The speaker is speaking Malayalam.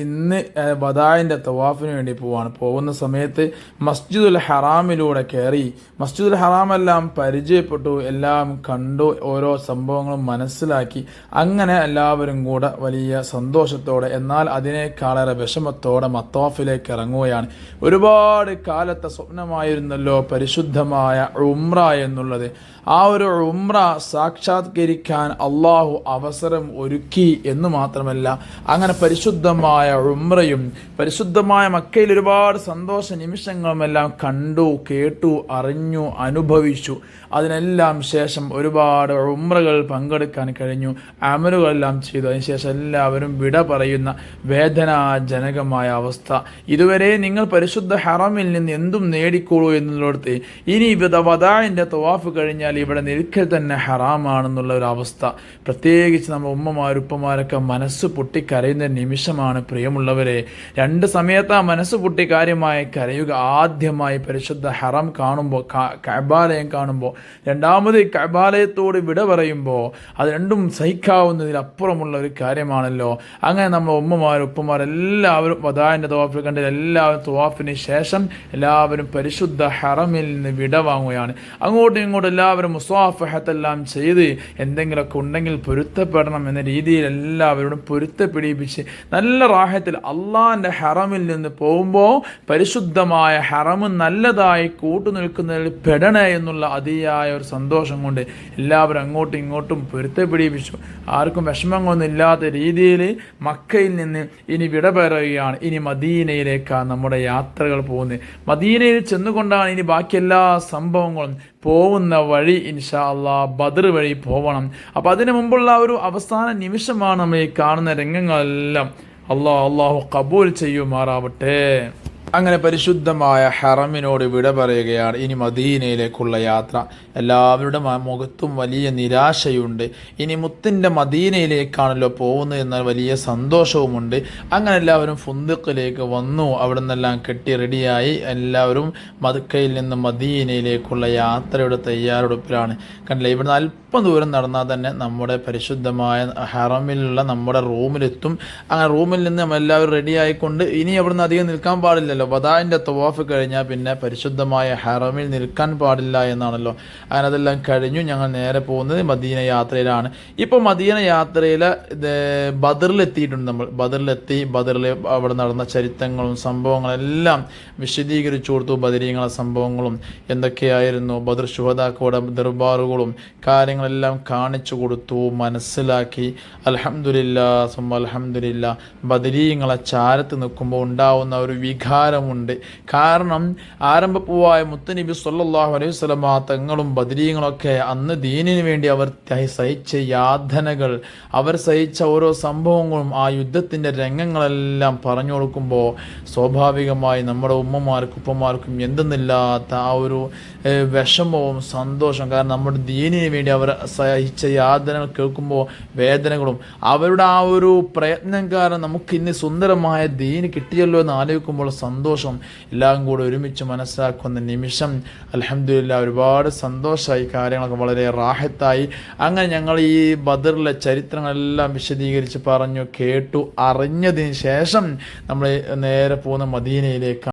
ഇന്ന് ബദായിന്റെ തവാഫിന് വേണ്ടി പോവാണ്. പോകുന്ന സമയത്ത് മസ്ജിദുൽ ഹറാമിലൂടെ കയറി മസ്ജിദുൽ ഹറാമെല്ലാം പരിചയപ്പെട്ടു എല്ലാം കണ്ടു ഓരോ സംഭവങ്ങളും മനസ്സിലാക്കി. അങ്ങനെ എല്ലാവരും കൂടെ വലിയ സന്തോഷത്തോടെ എന്നാൽ അതിനേക്കാളേറെ വിഷമത്തോടെ മത്തോഫിലേക്ക് ഇറങ്ങുകയാണ്. ഒരുപാട് കാലത്തെ സ്വപ്നമായിരുന്നല്ലോ പരിശുദ്ധമായ ഉമ്ര എന്നുള്ളത്. ആ ഒരു ഉമ്ര സാക്ഷാത്കരിക്കാൻ അള്ളാഹു അവസരം ഒരുക്കി എന്ന് മാത്രമല്ല അങ്ങനെ പരിശുദ്ധമായ ഉംറയും പരിശുദ്ധമായ മക്കയിൽ ഒരുപാട് സന്തോഷ നിമിഷങ്ങളുമെല്ലാം കണ്ടു കേട്ടു അറിഞ്ഞു അനുഭവിച്ചു. അതിനെല്ലാം ശേഷം ഒരുപാട് ഉമ്രകൾ പങ്കെടുക്കാൻ കഴിഞ്ഞു. അമലുകളെല്ലാം ചെയ്തു. അതിനുശേഷം എല്ലാവരും വിട പറയുന്ന വേദനാജനകമായ അവസ്ഥ. ഇതുവരെ നിങ്ങൾ പരിശുദ്ധ ഹറമിൽ നിന്ന് എന്തും നേടിക്കോളൂ എന്നുള്ളിടത്ത് ഇനി വദാഇന്റെ തവാഫ് കഴിഞ്ഞാൽ ഇവിടെ നിൽക്കൽ തന്നെ ഹറാമാണെന്നുള്ള ഒരു അവസ്ഥ പ്രത്യേകിച്ച് നമ്മൾ ഉമ്മമാരുപ്പമാരൊക്കെ മനസ്സ് പൊട്ടിക്കരയുന്ന നിമിഷമാണ് പ്രിയമുള്ളവരെ രണ്ട് സമയത്ത് ആ മനസ്സ് പൊട്ടി കാര്യമായി കരയുക ആദ്യമായി പരിശുദ്ധ ഹറം കാണുമ്പോൾ കബാലയം കാണുമ്പോൾ രണ്ടാമത് കബാലയത്തോട് വിട പറയുമ്പോൾ അത് രണ്ടും സഹിക്കാവുന്നതിലപ്പുറമുള്ള ഒരു കാര്യമാണല്ലോ. അങ്ങനെ നമ്മൾ ഉമ്മമാർ ഉപ്പമാർ എല്ലാവരും വധാന്റെ തവാഫിൽ കണ്ടത് എല്ലാവരും തവാഫിന് ശേഷം എല്ലാവരും പരിശുദ്ധ ഹറമിൽ നിന്ന് വിട വാങ്ങുകയാണ്. അങ്ങോട്ടും ഇങ്ങോട്ടും എല്ലാവരും മുസ്വാഫഹത്തെല്ലാം ചെയ്ത് എന്തെങ്കിലുമൊക്കെ ഉണ്ടെങ്കിൽ പൊരുത്തപ്പെടണം എന്ന രീതിയിൽ എല്ലാവരോടും പൊരുത്തപ്പെടിയിപ്പിച്ച് നല്ല റാഹത്തിൽ അള്ളാഹിന്റെ ഹറമിൽ നിന്ന് പോകുമ്പോൾ പരിശുദ്ധമായ ഹറമ് നല്ലതായി കൂട്ടുനിൽക്കുന്നതിൽ പെടണേ എന്നുള്ള അതിയായ ഒരു സന്തോഷം കൊണ്ട് എല്ലാവരും അങ്ങോട്ടും ഇങ്ങോട്ടും പൊരുത്തപ്പിടിപ്പിച്ചു ആർക്കും വിഷമങ്ങളൊന്നും ഇല്ലാത്ത രീതിയിൽ മക്കയിൽ നിന്ന് ഇനി വിട പറയുകയാണ്. ഇനി മദീനയിലേക്കാണ് നമ്മുടെ യാത്രകൾ പോകുന്നത്. മദീനയിൽ ചെന്നുകൊണ്ടാണ് ഇനി ബാക്കി എല്ലാ സംഭവങ്ങളും പോകുന്ന വഴി ഇൻഷാ അള്ളാ ബദർ വഴി പോകണം അപ്പോൾ അതിനു മുമ്പുള്ള ഒരു അവസാന നിമിഷമാണ് നമ്മൾ ഈ കാണുന്ന രംഗങ്ങളെല്ലാം. അള്ളാഹ് അള്ളാഹു കബൂൽ ചെയ്യുമാറാവട്ടെ. അങ്ങനെ പരിശുദ്ധമായ ഹറമിനോട് വിട പറയുകയാണ്. ഇനി മദീനയിലേക്കുള്ള യാത്ര. എല്ലാവരുടെ മുഖത്തും വലിയ നിരാശയുണ്ട്. ഇനി മുത്തിന്റെ മദീനയിലേക്കാണല്ലോ പോകുന്നത് എന്ന വലിയ സന്തോഷവുമുണ്ട്. അങ്ങനെ എല്ലാവരും ഫുന്തുക്കിലേക്ക് വന്നു. അവിടെ നിന്നെല്ലാം കെട്ടി റെഡിയായി. എല്ലാവരും മദക്കയിൽ നിന്ന് മദീനയിലേക്കുള്ള യാത്രയുടെ തയ്യാറെടുപ്പിലാണ്. കണ്ടില്ലേ ഇവിടുന്ന് അല്പം ദൂരം നടന്നാൽ തന്നെ നമ്മുടെ പരിശുദ്ധമായ ഹറമിലുള്ള നമ്മുടെ റൂമിലെത്തും. അങ്ങനെ റൂമിൽ നിന്ന് നമ്മൾ എല്ലാവരും റെഡിയായിക്കൊണ്ട് ഇനി അവിടുന്ന് അധികം നിൽക്കാൻ പാടില്ലല്ലോ. വദാന്റെ തവാഫ് കഴിഞ്ഞാൽ പിന്നെ പരിശുദ്ധമായ ഹറമിൽ നിൽക്കാൻ പാടില്ല എന്നാണല്ലോ. അങ്ങനെ അതെല്ലാം കഴിഞ്ഞു ഞങ്ങൾ നേരെ പോകുന്നത് മദീന യാത്രയിലാണ്. ഇപ്പോൾ മദീന യാത്രയിൽ ബദറിലെത്തിയിട്ടുണ്ട് നമ്മൾ. ബദറിലെത്തി ബദറിൽ അവിടെ നടന്ന ചരിത്രങ്ങളും സംഭവങ്ങളെല്ലാം വിശദീകരിച്ചു കൊടുത്തു. ബദരീങ്ങളെ സംഭവങ്ങളും എന്തൊക്കെയായിരുന്നു ബദർ ശുഹദാക്കോടെ ദർബാറുകളും കാര്യങ്ങളെല്ലാം കാണിച്ചു കൊടുത്തു മനസ്സിലാക്കി. അലഹമുല്ല സുമ അലഹമുല്ല ബദരീങ്ങളെ ചാരത്ത് നിൽക്കുമ്പോൾ ഉണ്ടാവുന്ന ഒരു വികാരമുണ്ട് കാരണം ആരംഭപ്പൂവായ മുത്തനബി സല്ലാഹു അലൈഹി വസല്ലമ തങ്ങളും ബദരീങ്ങളൊക്കെ അന്ന് ദീനിന് വേണ്ടി അവർ സഹിച്ച യാതനകൾ അവർ സഹിച്ച ഓരോ സംഭവങ്ങളും ആ യുദ്ധത്തിന്റെ രംഗങ്ങളെല്ലാം പറഞ്ഞു കൊടുക്കുമ്പോൾ സ്വാഭാവികമായി നമ്മുടെ ഉമ്മമാർക്കും ഉപ്പമാർക്കും എന്തെന്നില്ലാത്ത ആ ഒരു വിഷമവും സന്തോഷം കാരണം നമ്മുടെ ദീനിന് വേണ്ടി അവർ സഹിച്ച യാതനകൾ കേൾക്കുമ്പോൾ വേദനകളും അവരുടെ ആ ഒരു പ്രയത്നം കാരണം നമുക്ക് ഇന്ന് സുന്ദരമായ ദീന് കിട്ടിയല്ലോ എന്ന് ആലോചിക്കുമ്പോൾ സന്തോഷം എല്ലാം കൂടെ ഒരുമിച്ച് മനസ്സിലാക്കുന്ന നിമിഷം അലഹമില്ല ഒരുപാട് സന്തോഷമായി കാര്യങ്ങളൊക്കെ വളരെ റാഹത്തായി. അങ്ങനെ ഞങ്ങൾ ഈ ബദറിലെ ചരിത്രങ്ങളെല്ലാം വിശദീകരിച്ച് പറഞ്ഞു കേട്ടു അറിഞ്ഞതിന് ശേഷം നമ്മൾ നേരെ പോകുന്ന മദീനയിലേക്ക്